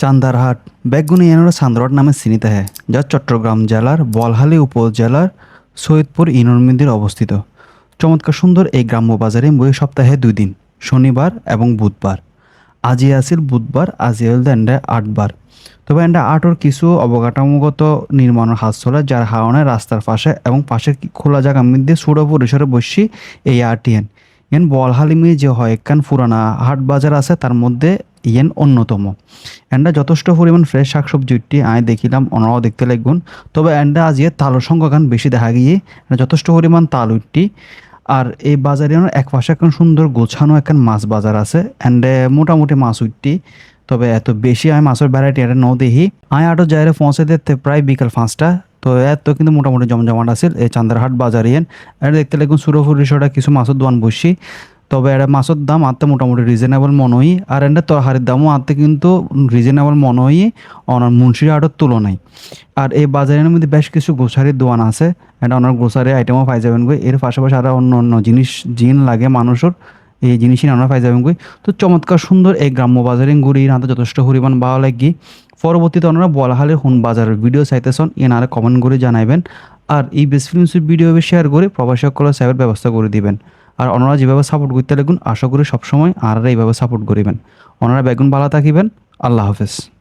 চান্দারহাট, বেগুনি এনারা চান্দারহাট নামে চিনিত হ্যাঁ যা চট্টগ্রাম জেলার বলহালি উপজেলার সৈয়দপুর মন্দির অবস্থিত। চমৎকার সুন্দর এই গ্রাম্য বাজারে বই সপ্তাহে দুই দিন, শনিবার এবং বুধবার। আজি আছিল বুধবার, আজি হল দেন্ডে আটবার। তবে এন্ডা আটর কিছু অবকাঠামোগত নির্মাণের হাত চলে, যার কারণে রাস্তার পাশে এবং পাশের খোলা জায়গার মধ্যে ছোট পরিসরে বসি এই আরটিএন। ইয়েন বলহালিমি যে হয় একখান পুরানা হাট বাজার আছে, তার মধ্যে ইয়েন অন্যতম। এন্ডা যথেষ্ট পরিমাণ ফ্রেশ শাকসবজিটি আয় দেখিলাম, ওনারাও দেখতে লাগবেন। তবে এন্ডা আজ আজিয়ে তালুর সংখ্যাখান বেশি দেখা গিয়ে যথেষ্ট পরিমাণ তাল তালুটি আর এই বাজারে এক পাশে এখন সুন্দর গোছানো একখান মাছ বাজার আছে এন্ডে মোটামুটি মাছ উঠটি। তবে এত বেশি আমি মাছের ভ্যারাইটি এটা ন দেখি। আয় আটো যাইরে পৌঁছে দিতে প্রায় বিকাল পাঁচটা তো এত কিন্তু মোটামুটি জমজমাট আছিল এই চান্দারহাট বাজারে এন। এটা দেখতে লাগুন সুরফুর রিসোর্টে কিছু মাছের দোকান বসি। তবে এটা মাছের দাম আনতে মোটামুটি রিজনেবল মনে হই আর এটা তরকারির দামও আনতে কিন্তু রিজনেবল মনে হই অনার মুন্সির হাটের তুলনায়। আর এই বাজারের মধ্যে বেশ কিছু গ্রোসারির দোকান আছে এটা ওনার গ্রোসারি আইটেমও পাই যাবেন এর পাশাপাশি আরও অন্য অন্য জিনিস, জিন লাগে মানুষের। এই জিনিসই আমরা পাই যাবেন তো চমৎকার সুন্দর এই গ্রাম্য বাজারে ঘুরি নাতে যথেষ্ট পরিমাণ ভালো লাগি পরবর্তীতে ওনারা বলাহালের হুন বাজারের ভিডিও চাইতেছেন এনারা কমেন্ট করে জানাইবেন। আর এই বেস্ট ফিল্মসের ভিডিও শেয়ার করে প্রবাসী সকলের সাহেবের ব্যবস্থা করে দিবেন। আর ওনারা যেভাবে সাপোর্ট করতে লাগুন, আশা করি সবসময় আর এইভাবে সাপোর্ট করিবেন। ওনারা বেগুন ভালো থাকিবেন। আল্লাহ হাফেজ।